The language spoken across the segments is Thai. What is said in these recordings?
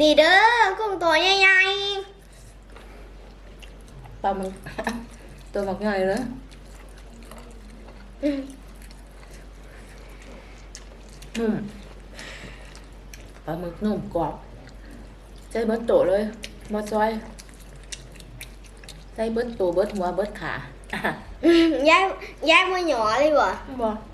นี่เด้อกุ้งตัวใหญ่ปลาหมึก ตัวบักใหญ่เลยๆอืมนุ่มปลาหมึกนุ่มกรอบใจเบิดโตเลยบดซอยใจเบิดโตเบิดหัวเบิดขาย้ายย้ายมาหยอเลยบ่บ่ส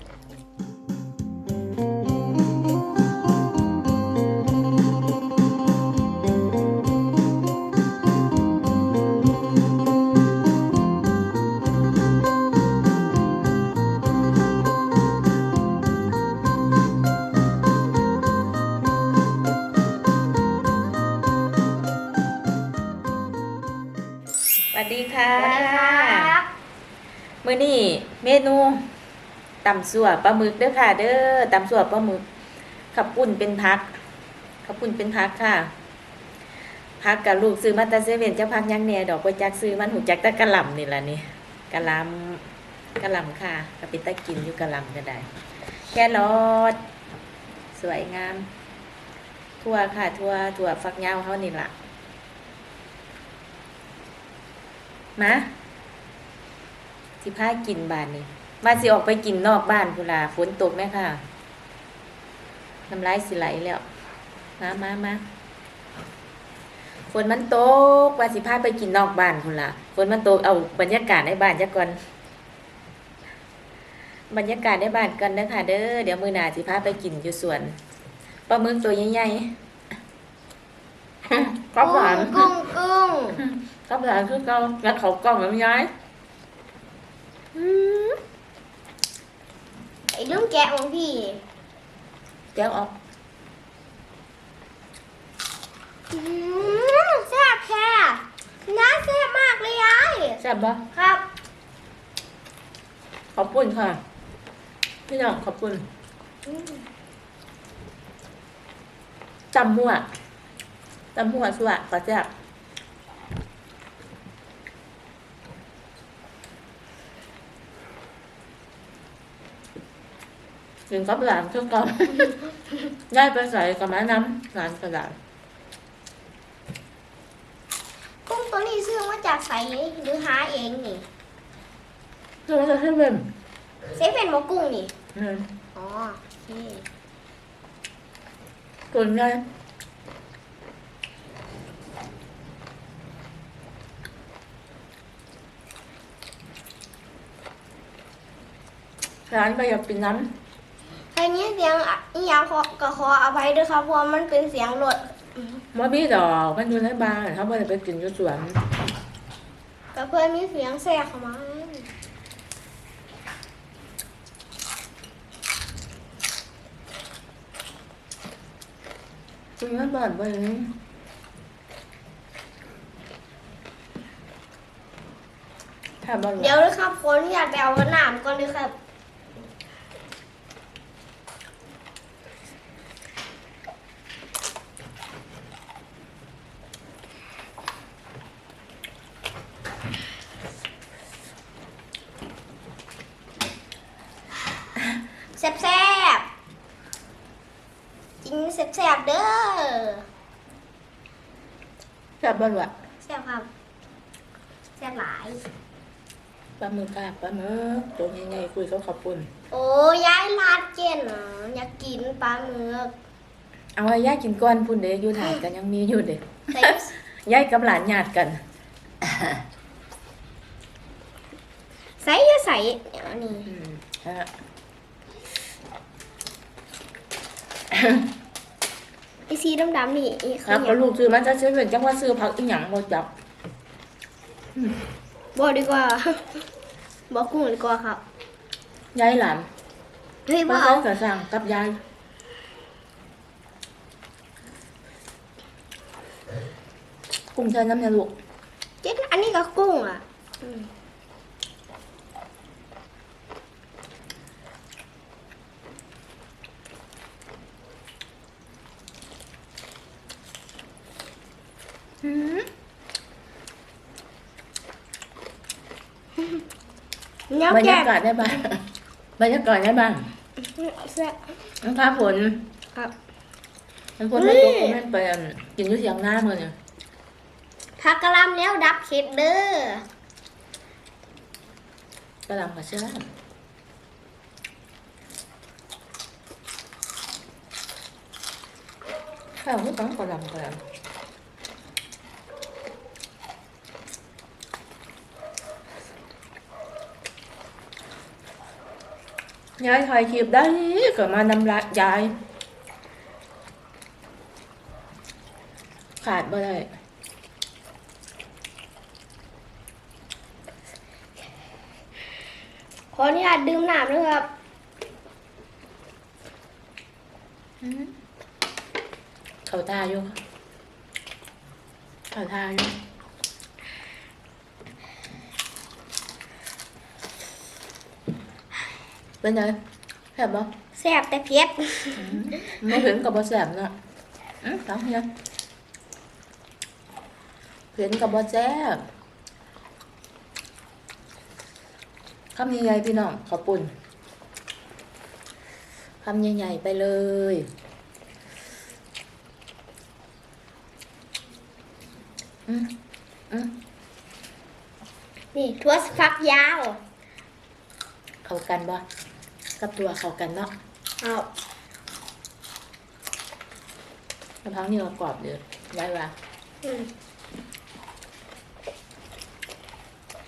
มื้อนี้เมนูตำสั่วปลาหมึกเด้อค่ะ เด้อตำสั่วปลาหมึกขับปุ่นเป็นพักขับปุ่นเป็นพักค่ะพักกับลูกซื้อมาตาเซเว่นเจ้าพักยังเนี่ยดอกกวยจักซื้อมันหูจักตะกะหล่ำนี่แหละนี่กะหล่ำกะหล่ำค่ะกะปิตะกินอยู่กะหล่ำก็ได้ แครอทสวยงามทั่วค่ะทั่วทั่วฟักยาวเขานี่แหละมา สิพากินบ้านนี่มาสิออกไปกินนอกบ้านพุนลาฝนตกไหมค่ะน้ำลายสิไหลแล้ว มามามาฝนมันตกว่าสิพาไปกินนอกบ้านพุ่นละฝนมันตกเอาบรรยากาศในบ้านจักก่อนบรรยากาศในบ้านกันเด้อค่ะเด้อเดี๋ยวมือหนาสิพาไปกินอยู่สวนปลาหมึกตัวใหญ่ๆก๊อบหลานกุ้งกุ้งก๊อบหลานคือเกางัดเขากล้องแล้วย้ายอืม ไอ้เรื่องแกะของพี่ แก้วออกอืมแซ่บแค่น่าแซ่บมากเลยยายแซ่บบ่ครับ ขอบคุณค่ะ พี่น้องขอบคุณอืมจำมั่วจำมั่วสัวขอแซ่บ กินกับหลานเครื่องกองได้ไปใส่กับไม้น้ำหลานกระดาษกุ้งตัวนี้ซื้อมาจากไสหรือหาเองนี่คือมันจะให้เป็นเซเป็นหมอกุ้งนี่อ๋อโอเคตัวใหญ่ร้านก็อยากกินน้ใครนี้เสียงอะอีหยังขอก็ขออภัยด้วยครับเพราะว่ามันเป็นเสียงรถำมอบี้ดอกมันอยู่ในบ้านเขาไม่ได้ไปกินอยู่สวนแต่เพื่อนมีเสียงแทรกเข้ามากินในบ้านไปนี่ถ้าบ้านเดี๋ยวนะครับคนอยากไปเอาหนามก่อนเลยครับ แซ่บๆกินแซ่บๆเด้อถ้าบ้านวะแซ่บครับแซ่บหลายปลาหมึกค่ะปลาหมึกตัวใหญ่ๆคุยเขาขอบคุณโอ้ยายลาดเจนเหรออยากกินปลาหมึกเอาไว้ย่ากินก้อนพุ่นเด้อยู่ถ่ายกันยังมีอยู่เด้ใส่ย่ายกับหลานญาติกันใส่จะใส่อันนี้ อืมฮะ ไอสีดำๆนี่อีครับอก็ลูกซื้อมันจะซื้อเป็นจังว่าซื้อผักอีหยังบ่จับบอกดีกว่าบอกกุ้งดีกว่าครับยายหลานเฮ้ยบมาอกเขาจะสั่งกับยายกุ้งใช้น้ำยาลูกเจ๊อันนี้ก็กุ้งอะอืม นื้อบรรแกยากาศได้บ้างบรรยากาศได้บ้างแซ่บน้ำฟ้าฝนครับบมันคนไม่ตกก็ไม่ไปอันกินอยุ่เสียงหน้ามือเนี่ยผักกะหล่ำแล้วดับเข็ดเด้อกระหลำกับเชื่อข้าวไม่ต้องกระหลำกระหลำ ยายถ่ายคลิปได้ก็มานำละยาย ขาดบ่ได้ขออนุญาตดื่มน้ำด้วยครับเขาท่าอยู่เขาท่าอยู่ เป็นไงแซ่บบ่แซ่บแต่เผ็ดไม่เห็นกับบ่แซ่บเนาะอืมตังเฮียเห็นกับบ่แซ่บคำใหญ่ๆพี่น้องขอบปุ่นคำใหญ่ๆไปเลยอืมอืมนี่ถั่วฝักยาว เข้ากันบ่ กับตัวเข้ากันเนาะเอามะพร้าวนี่กรอบเดือไว้ว่าอืม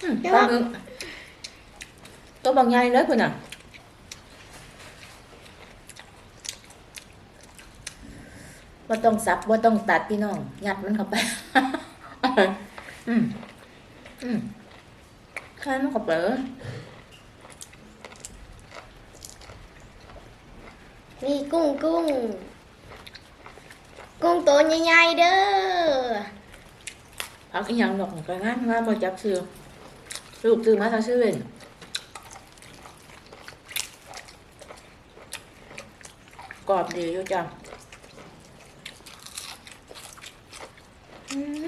อืมเดี๋ยวปลาหมึกตัวบางใหญ่เลยคุณน่ะว่าต้องสับว่าต้องตัดพี่น้องยัดมันเข้าไป อืมอืมแค่มันเข้าไป เลยนี่กุ้งกุ้ง กุ้งตัวใหญ่ๆเด้อเอาอีหยังดอกก็งานงานมาจับซื้อลูกซื้อมาทางซื้อเองกรอบดีอยู่จังอืม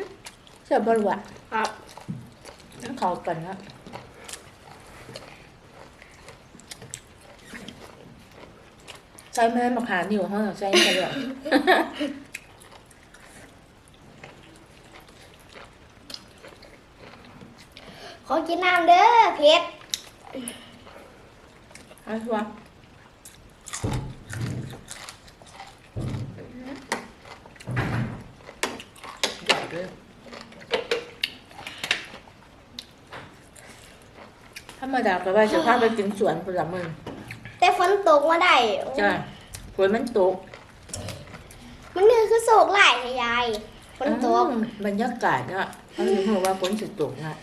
เสียบรวะครับน้ำเขากันนะ ใช้แม่มาขาหนิวเขาใช้ไปเลยขอกินน้ำเด้อเผ็ดเอาชัวร์หยอดเลยธรรมดาก็ว่าจะพาไปกินสวนผลไม้ แต่ฝนตกมาได้จ้าฝนมันตกมันนี่คือโศกหลายให้ยายฝนตกอืมบรรยากาศอะเขาถึงบอกว่าฝนสิตกนะ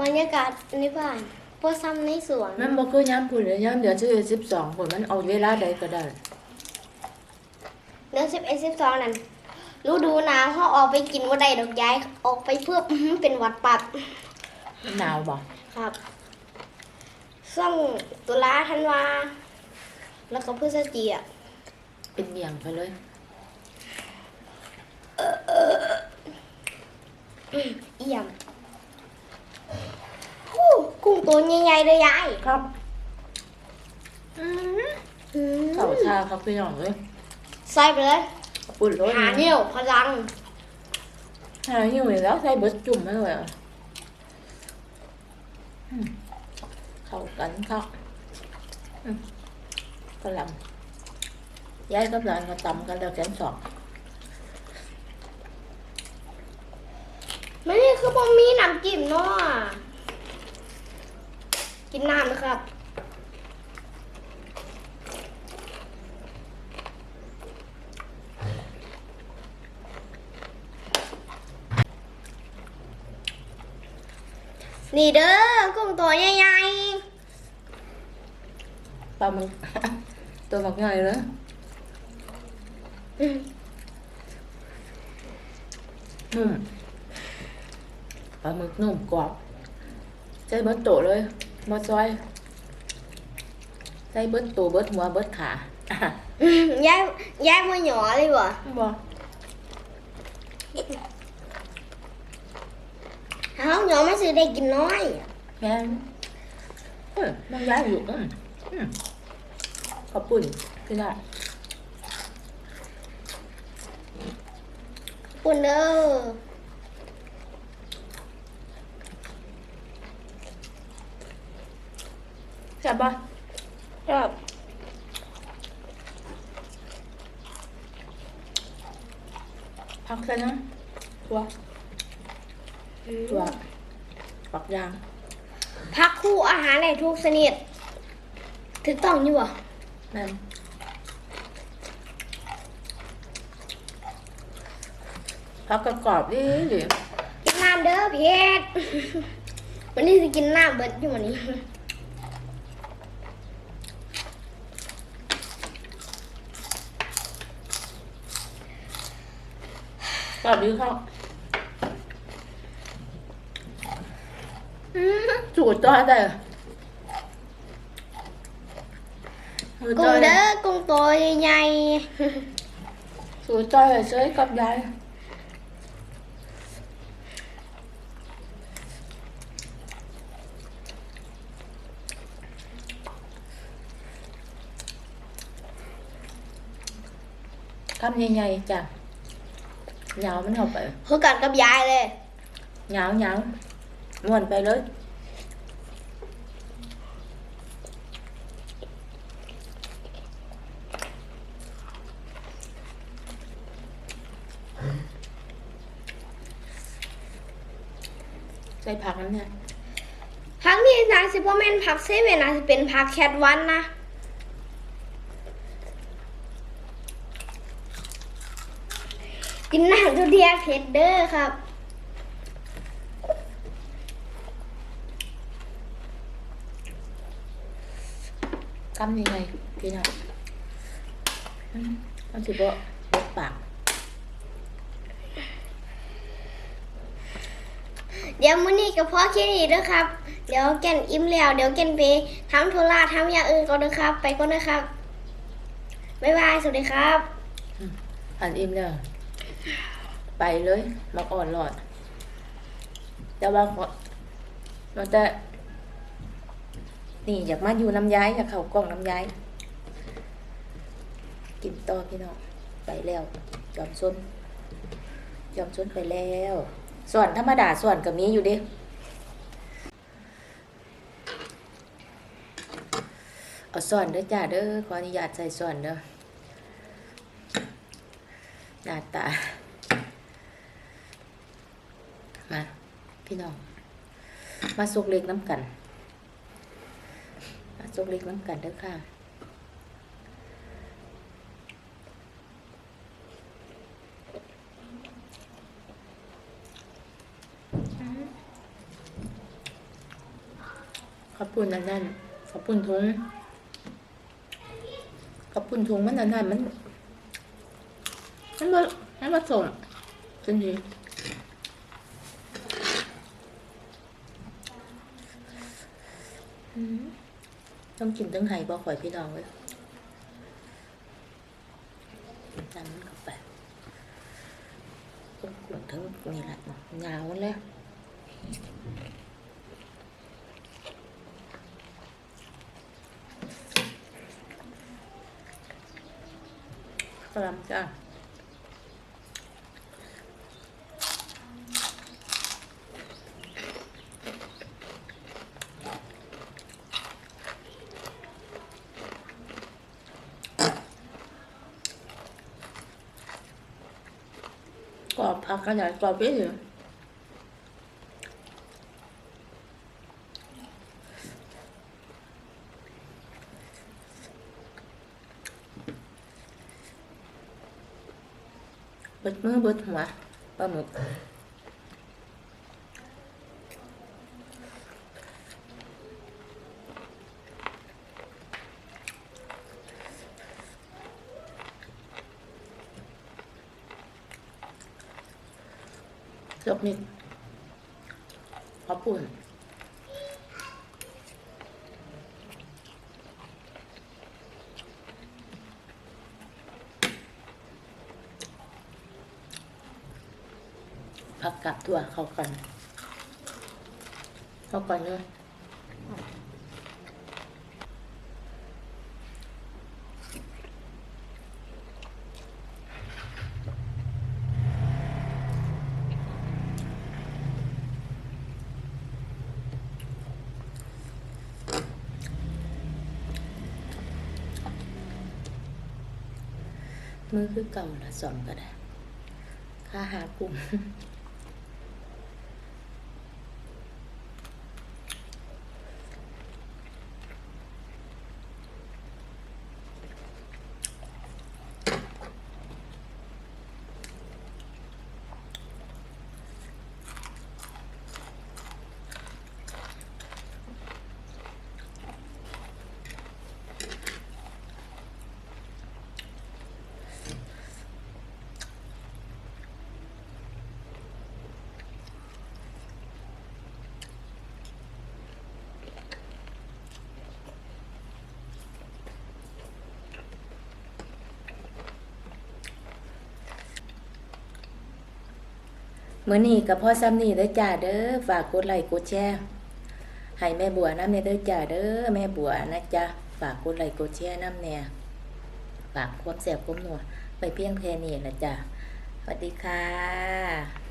บรรยากาศในบ้านพอซ้ำในสวนมันบอกคือย้ำพูดเลยย้ำเดือนที่สิบสองฝนมันเอาเวลาใดก็ได้เดือนสิบเอ็ดสิบสองนั่นฤดูหนาวเขาออกไปกินว่าได้ดอกยายออกไปเพื่ออื้อหือเป็นหวัดปัดมันหนาวบ่ครับช่วงตุลาธันวา แล้วก็พฤศจิกาเป็นเบี่ยงไปเลย เอี่ยมฮู้กุ้งตัวใหญ่ๆเลยยายครับอืมเข่าชาครับพี่น้องเลยใส่ไปเลยปุ่นรถหาเนี่ยวพลังหาอยู่แล้วใส่เบิดจุ่มไม่เลยอะอืมเข้ากันครับอืมกระห ลำย้ายกับหลานก็ตำกันแล้วแกนสองไม่นี่คือบ่มีน้ำจิ้มเนาะกินน้ำนะครับนี่เด้อกุ้งตัวใหญ่ปลาหมึก ตัวบักใหญ่เลยๆอืมนุ่มปลาหมึกนุ่มกรอบใส่เบิดโตะเลยบดซอยใส่เบิดตัวเบิดหัวเบิดขาอืมยายยายมาหยอเลยบ่บ่ถ้าเขาหยอมันสิได้กินน้อยแม่นเออมันย้ายอยู่อืมอืมขอบคุณพี่ได้ปุ่นเด้อแซ่บปะครับพักใส่นะตัวตัวปักยาง พักคู่อาหารในทุกชนิดถูกต้องอยู่บ่ นั่นพักกรอบๆดิหรือกินน้ำเด้อเพชรวันนี้จะกินน้ำเบิดอยู่วันนี้กรอบดีเข้าอืมจูดจ้อยได้เหรอจูดกุ้จ้องยเด้อกุ้งตัวใหญ่จูด จ้อยเฉยกับยายคำใหญ่ๆจ้ะเหงามันเข้าไป ๆคือกันกับยายเลย เหงาเหงาม้วนไปเลยใส่ผักนั้นเนี่ย พัก นี้นะสิพ่อแม่นพักเซเว่นนะสิเป็นพักแคทวันนะกินน้ำทุเรียนเพชรเด้อครับกำยังไงพี่น้องอืมมันสิบ่บดปาก เดี๋ยวมื้อนี้ก็พอแค่นี้เด้อครับ เดี๋ยวแก่นอิ่มแล้ว เดี๋ยวแก่นไปทำธุระทำอย่างอื่นก่อนเด้อครับ ไปก่อนเด้อครับ บ๊ายบาย สวัสดีครับอันอิ่มแล้วไปเลยมาอ่อนหลอด แต่ว่าขอมันจะนี่อยากมาอยู่น้ำย้ายอยากเข้ากล้องน้ำย้าย กินต่อพี่น้องไปแล้วจอมส้นจอมส้นไปแล้ว ส่วนธรรมดาส่วนก็มีอยู่ดิ เอาส่วนเด้อจ้าเด้อขออนุญาตใส่ส่วนเด้อหน้าตา มาพี่น้อง มาสุกเล็กน้ำกัน มาสุกเล็กน้ำกันเด้อค่ะขอบคุณอันนั้นขอบคุณทุง ขอบคุณทุงมันอันนั้นมันมันมามันมาส่งจริงๆอืมต้องกินตั้งไห้บ่ข่อยพี่น้องเลยน้ำมันเข้าไปต้องกลุ่มทั้งนี่แหละยาวเลย กระลำจ้ากรอบผักขนาดกรอบไปอยู่ เบิดมือเบิดหัวปลาหมึกจบนี่ขอบคุณ ตัวเข้ากัน เข้ากันเลยมือคือเก่าละสอนก็ได้ค่าหากุ้ง มมื้อนี้กับพ่อซ้ำนี่เด้อจ้าเด้อฝากกดไลค์กดแชร์ให้แม่บัวน้ำเนี่ยเด้อจ้าเด้อแม่บัวนะจ๊ะฝากกดไลค์กดแชร์น้ำเนี่ยฝากความแสบความนัวไปเพียงแค่นี้ละจ๊ะสวัสดีค่ะ